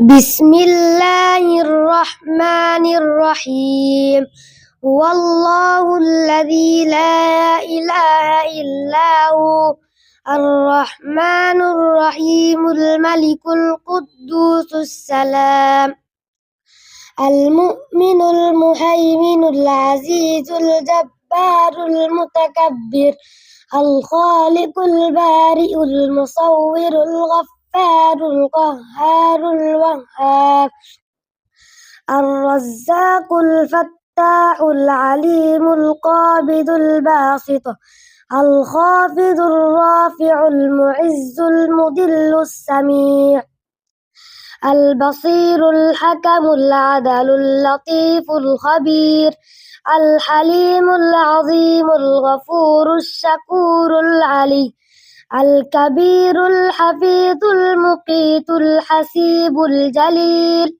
بسم الله الرحمن الرحيم. هو الله الذي لا إله إلا هو الرحمن الرحيم الملك القدوس السلام المؤمن المهيمن العزيز الجبار المتكبر الخالق البارئ المصور الغفار القهار الوهاب. الرزاق الفتاح العليم القابض الباسط. الخافض الرافع المعز المذل السميع. البصير الحكم العدل اللطيف الخبير. الحليم العظيم الغفور الشكور العلي. الكبير الحفيظ المقيت الحسيب الجليل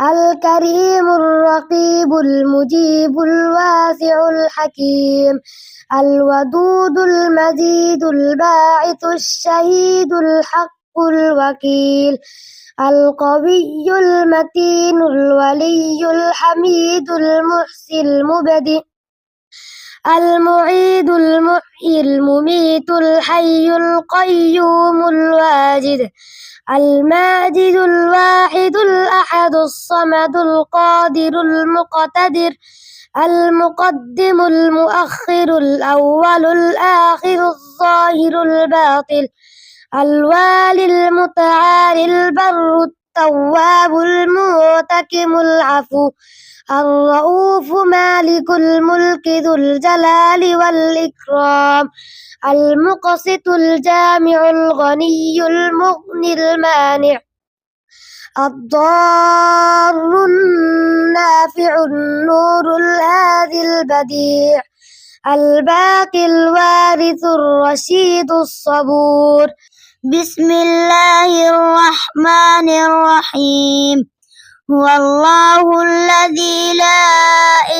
الكريم الرقيب المجيب الواسع الحكيم الودود المجيد الباعث الشهيد الحق الوكيل القوي المتين الولي الحميد المحسي المبدئ المعيد المحيي المميت الحي القيوم الواجد الماجد الواحد الأحد الصمد القادر المقتدر المقدم المؤخر الأول الآخر الظاهر الباطل الوالي المتعالي البر التواب المعتكم العفو الرؤوف مالك الملك ذو الجلال والإكرام المقسط الجامع الغني المغني المانع الضار النافع النور الهادي البديع الباقي الوارث الرشيد الصبور. بسم الله الرحمن الرحيم. هو الله الذي لا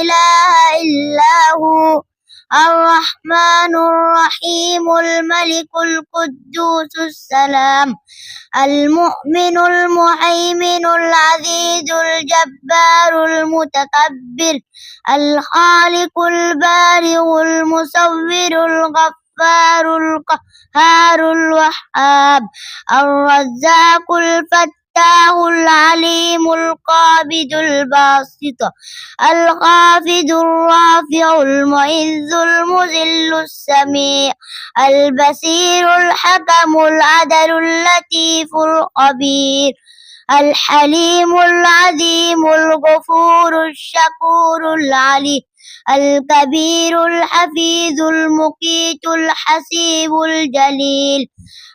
إله إلا هو الرحمن الرحيم الملك القدوس السلام المؤمن المهيمن العزيز الجبار المتكبر الخالق البارئ المصور الغفار القهار الوهاب الرزاق الفتاح العليم القابض الباسط الخافض الرافع المعز المذل السميع البصير الحكم العدل اللطيف الخبير الحليم العظيم الغفور الشكور العلي الكبير الحفيظ المقيت الحسيب الجليل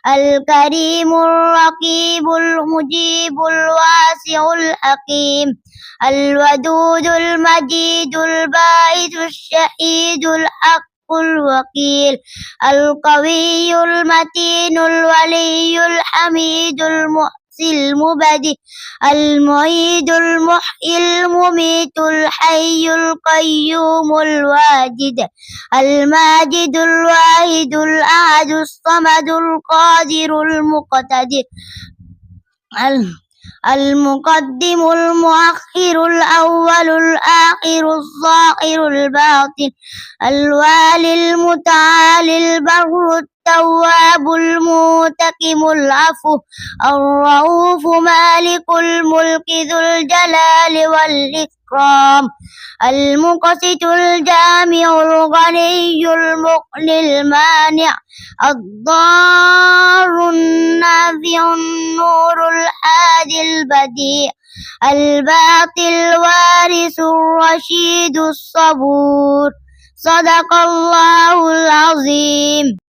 الكريم الرقيب المجيب الواسع الحكيم الودود المجيد الباعث الشهيد الحق الوكيل القوي المتين الولي الحميد المؤمن المبدئ المعيد المحيي المميت الحي القيوم الواجد الماجد الواحد الأحد الصمد القادر المقتدر المقدم المؤخر الأول الآخر الظاهر الباطن الوالي المتعالي البر التواب المنتقم العفو الرؤوف مالك الملك ذو الجلال والإكرام المقسط الجامع الغني المغني المانع. الضار النافع النور الهادي البديع. الباقي الوارث الرشيد الصبور. صدق الله العظيم.